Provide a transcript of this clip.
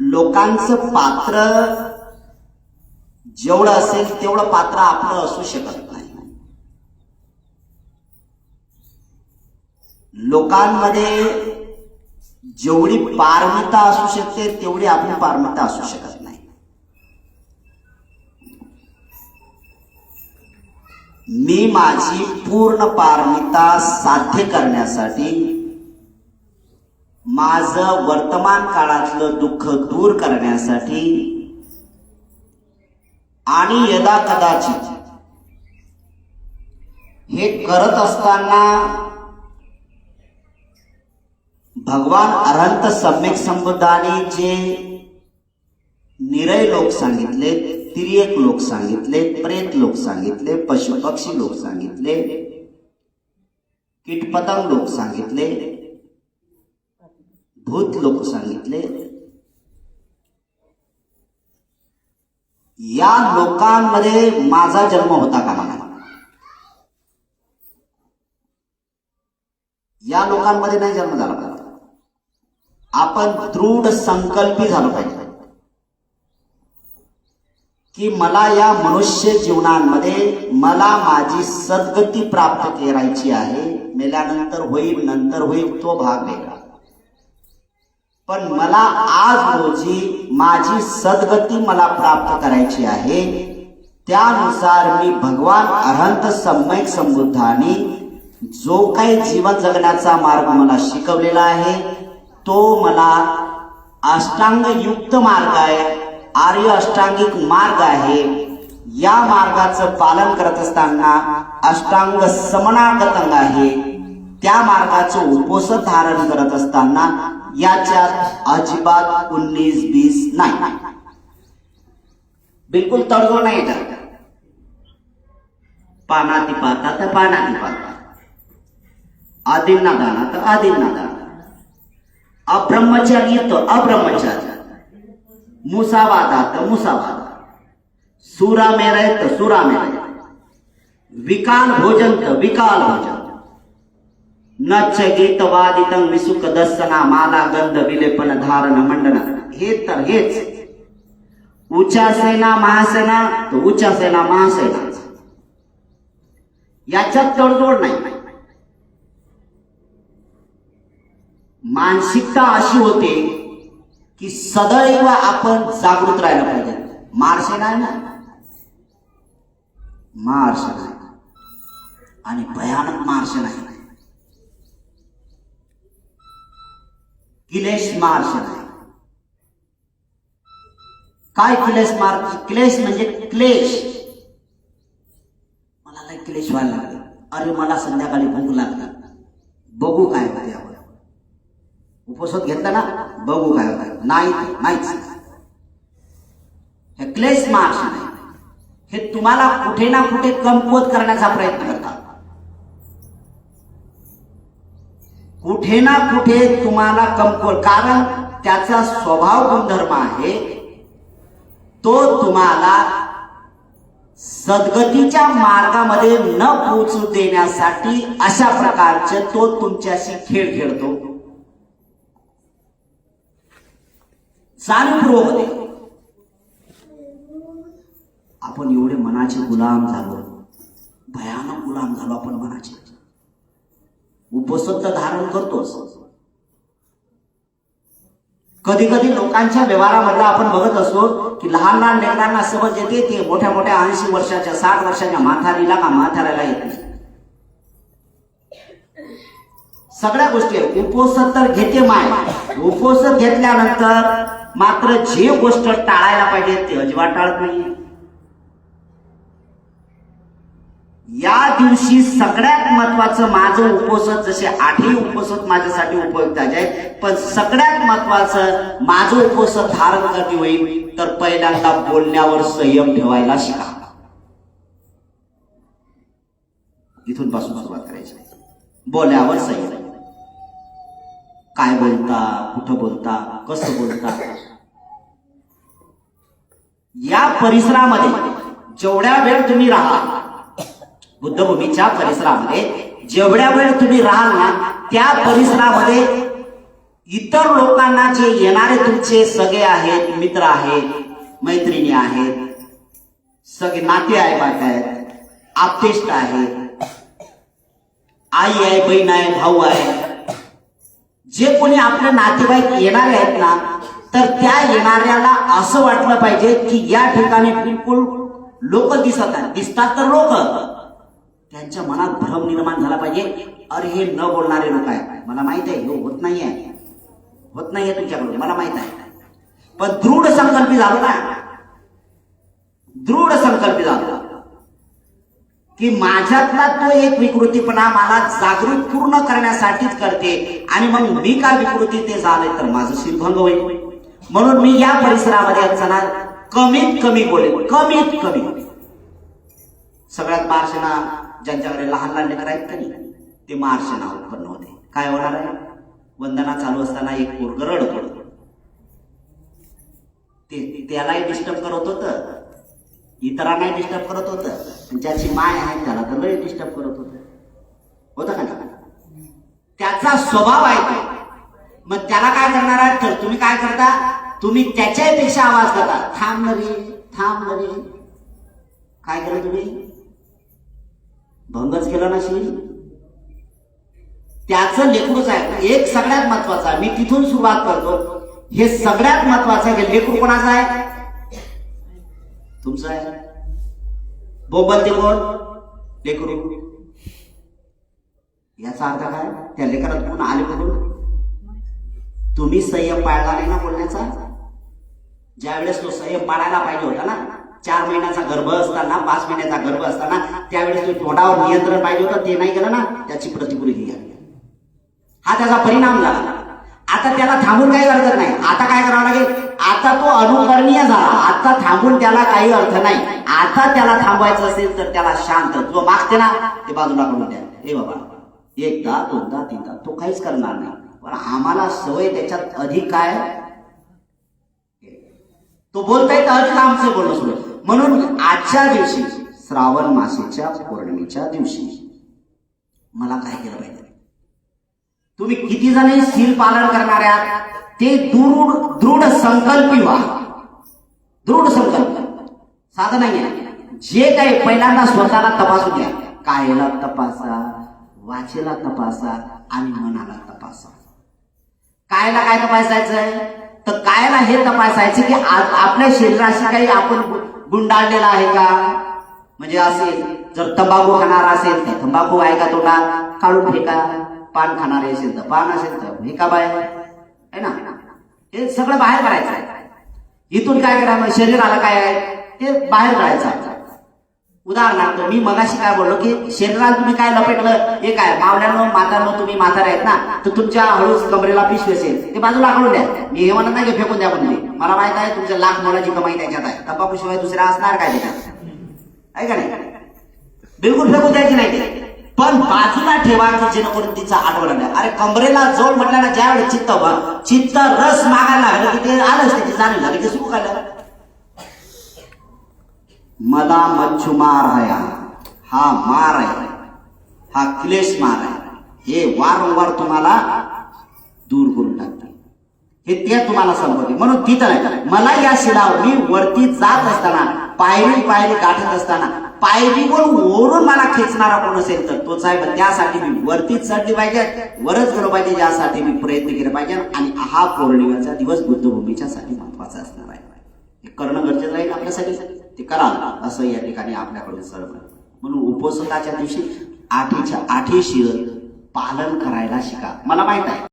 लोकांचं पात्र जेवढं असेल तेवढं पात्र आपलं असू शकत नाही. लोकांमध्ये जेवढी पारमिता असू शकते तेवढी आपली पारमिता असू शकत नाही. मी माझी पूर्ण पारमिता साध्य करण्यासाठी माझं वर्तमान काळातलं दुःख दूर करण्यासाठी आणि यदा कदाचित हे करत असताना भगवान अनंत सम्यक संबुद्धाने जे निरय लोक सांगितले तिर्यक लोक सांगितले प्रेत लोक सांगितले पशुपक्षी लोक सांगितले कीटपतंग लोक सांगितले भूत लोक सांगितले या लोकांमध्ये माझा जन्म होता का मला या लोकांमध्ये नाही जन्म झाला पाहिजे आपण दृढ संकल्पी झालो पाहिजे की मला या मनुष्य जीवनांमध्ये मला माझी सद्गती प्राप्त करायची आहे मेल्यानंतर होईल नंतर होईल तो भाग वेगळा पण मला आज रोजी माझी सद्गती मला प्राप्त करायची आहे. त्यानुसार मी भगवान अनंत सम्यक समृद्धाने जो काही जीवन जगण्याचा मार्ग मला शिकवलेला आहे तो मला अष्टांग युक्त मार्ग आहे आर्य अष्टांगिक मार्ग आहे. या मार्गाचं पालन करत असताना अष्टांग समनागतंग आहे. त्या मार्गाचं उपोषण धारण करत असताना याच्यात उन्नीस, बीस नाही. बिलकुल तडजोड नाही येतात पानाती पाता तर पानाती पाता आदिंना दाना तर आदिंना दाना. अब्रह्मचारी तर अब्रह्मचारी. मुसावादा तर मुसावादा सुरा तो सूरा सुरा मेरे विकाल भोजन तो विकाल भोजन. न गीत वादितं विसुख दसना माला गंध विलेपन धारण मंडन हे तर हेच उच्चा सेना महासेना तर उच्चा सेना महासेना याच्यात तडजोड नाही मानसिकता अशी होते की सदैव आपण जागृत राहिलं पाहिजे मारसेना आहे ना मारसेना आहे आणि भयानक मारसेना आहे किलेश मार्शन आहे काय क्लेश मार क्लेश म्हणजे क्लेश. मला लय क्लेश व्हायला लागले. अरे मला संध्याकाळी भूक लागली बघू काय होते यावर. उपसत घेतला ना बघू काय होतं. नाही नाहीच. हे क्लेश मार्श नाही. हे तुम्हाला कुठे ना कुठे कमकुवत करण्याचा प्रयत्न करतात. कुठे ना कुठे तुम्हाला कमकुवत. कारण त्याचा स्वभाव गुणधर्म आहे. तो तुम्हाला सद्गतीच्या मार्गामध्ये न पोचू देण्यासाठी अशा प्रकारचे तो तुमच्याशी खेळ खेळतो. जाणीवपूर्वक आपण एवढे मनाचे गुलाम झालो. भयानक गुलाम झालो आपण मनाचे. उपसत्त धारण करतोच. कधी कधी लोकांच्या व्यवहारामधला आपण बघत असतो की लहान लहान लेकरांना समज येते ते मोठ्या मोठ्या ऐंशी वर्षाच्या साठ वर्षाच्या माथारीला का म्हाताऱ्याला येत नाही? सगळ्या गोष्टी आहेत. उपोषण तर घेते माय. उपोषण घेतल्यानंतर मात्र जे गोष्ट टाळायला पाहिजे ते अजिबात टाळत नाही या दिवशी सगळ्यात महत्वाचं माझं उपोषण जसे आठही उपोषण माझ्यासाठी उपयुक्त आहे. पण सगळ्यात महत्वाचं माझं उपोषण धारण कधी होईल? तर पहिल्यांदा बोलण्यावर संयम ठेवायला शिका. इथून पासून सुरुवात करायची. बोलण्यावर संयम. काय बोलता? कुठं बोलता? कसं बोलता? या परिसरामध्ये जेवढ्या वेळ तुम्ही राहा बुद्धभूमीच्या परिसरामध्ये जेवढ्या वेळ तुम्ही राहाल ना त्या परिसरामध्ये इतर लोकांना जे येणारे तुमचे सगळे आहेत मित्र आहेत मैत्रिणी आहेत सगळे नाते आहे बात आहेत आप्तेष्ट आहेत आई आहे बहीण आहे भाऊ आहे जे कोणी आपले नातेवाईक येणारे आहेत ना तर त्या येणाऱ्याला असं वाटलं पाहिजे की या ठिकाणी बिलकुल लोक दिसत आहेत. दिसतात तर लोक त्यांच्या मनात भ्रम निर्माण झाला पाहिजे. अरे हे न बोलणारे लोक आहे मला माहीत आहे हे होत नाहीये. होत नाहीये तुमच्याकडून मला माहीत आहे. पण दृढ संकल्पी झालो ना. दृढ संकल्पी झालो. की माझ्यातला तो एक विकृतीपणा मला जागृत पूर्ण करण्यासाठीच करते आणि मग मी का विकृती ते झाले तर माझं शिरभंग होईल. म्हणून मी या परिसरामध्ये असताना कमीत कमी बोलेल कमीत कमी. सगळ्यात मार्शना ज्यांच्याकडे लहान लहान लेकर आहेत का नाही ते मार्शना उत्पन्न होते. काय होणार आहे? वंदना चालू असताना एक पोरग रड ते त्यालाही डिस्टर्ब करत होतं. इतरांनाही डिस्टर्ब करत होतं. आणि ज्याची माय आहे त्याला तर लई डिस्टर्ब करत होतं. होतं का नाही? त्याचा स्वभाव आहे तो. मग त्याला काय करणार आहे? तर तुम्ही काय करता? तुम्ही त्याच्यापेक्षा आवाज करता थांब नवी रे थांब न काय करा तुम्ही? भंगच केला ना शिरी त्याचं लेकरूच आहे एक सगळ्यात महत्त्वाचा आहे. मी तिथून सुरुवात करतो. हे सगळ्यात महत्वाचं आहे की लेकरू कोणाचं आहे? तुमचं आहे. बोबल ते कोण लेकरू. याचा अर्थ काय? त्या लेकरात कोण आले म्हणून? तुम्ही संयम पाळला नाही ना बोलण्याचा? ज्यावेळेस तो संयम पाळायला पाहिजे होता ना चार महिन्याचा गर्भ असताना पाच महिन्याचा गर्भ असताना त्यावेळेस तो तोंडावर नियंत्रण पाहिजे होतं ते नाही केलं ना त्याची प्रतिकृती आली. हा त्याचा परिणाम झाला. आता त्याला थांबून काही अर्थ नाही. आता काय करावं लागेल? आता तो अनुकरणीय झाला. आता थांबून त्याला काही अर्थ नाही. आता त्याला थांबवायचं असेल तर त्याला शांत जो मागते ना. ते बाजूला करून द्या. हे बाबा एकदा दोनदा तीनदा तो काहीच करणार नाही. पण आम्हाला सवय त्याच्यात अधिक काय? तो बोलता येत अधिक आमचं बोलणं सुरू म्हणून आजच्या दिवशी श्रावण मासेच्या पौर्णिमेच्या दिवशी मला काय केलं पाहिजे? तुम्ही किती जणी सील पालन करणार आहात? ते दृढ दृढ संकल्पी व्हा. दृढ संकल्प. साधं नाहीये. जे काही पहिल्यांदा स्वतःला तपासू द्या. कायला तपासा वाचेला तपासा आणि मनाला तपासा. कायला काय तपासायचंय? तर कायला हे तपासायचं की आपल्या शरीराशी काही आपण गुंडाळलेला आहे का? म्हणजे असेल जर तंबाखू खाणार असेल तर तंबाखू आहे का तोंडात काढून फेका पान खाणारे असेल तर पान असेल तर फेका बाहेर आहे ना? हे सगळं बाहेर काढायचं आहे. इथून काय करायचं? शरीराला काय आहे? ते बाहेर काढायचं उदाहरणार्थ मी मगाशी काय बोललो की शरीराला तुम्ही काय लपेटलं? हे काय मावल्यानं मातानं तुम्ही म्हातारे आहेत ना? तर तुमच्या हळूच कमरेला पिशवी असेल ते बाजूला काढून द्या. मी हे म्हणत नाही की फेकून द्या म्हणजे मला माहीत आहे तुमच्या लाख मोलाची कमाई त्याच्यात आहे. तंबाखू शिवाय दुसऱ्या असणार काय त्याच्यात आहे का नाही? बिलकुल फेकून द्यायची नाही ते. पण बाजूला ठेवा की जेणेकरून तिचा आठवण आलं. अरे कमरेला जोड म्हटल्यानं ज्या वेळेस चित्त चित्त रस मागायला लागलं की ते आलंच त्याची जाणीव झाली ते सुरू झालं मला मच्छुमार आहे हा मार आहे। हा क्लेश मार आहे। हे वारंवार तुम्हाला दूर करून टाकते हे ते तुम्हाला संपवते म्हणून तिथं नाही मला या शिडाव मी वरती जात असताना पायरी पायरी गाठत असताना पायरीवर ओरून मला खेचणारा कोण असेल तर तोच आहे त्यासाठी मी वरतीच चढली पाहिजे वरच गेलो पाहिजे यासाठी मी प्रयत्न केले पाहिजे आणि हा पौर्णिमेचा दिवस बुद्धभूमीच्या साठी महत्त्वाचा असणार आहे। हे करणं गरजेचं राहील आपल्यासाठी? ते कराल असं या ठिकाणी आपल्याकडून सर्व म्हणून उपवासाच्या दिवशी आठीच्या आठी शिर पालन करायला शिका. मला माहीत आहे.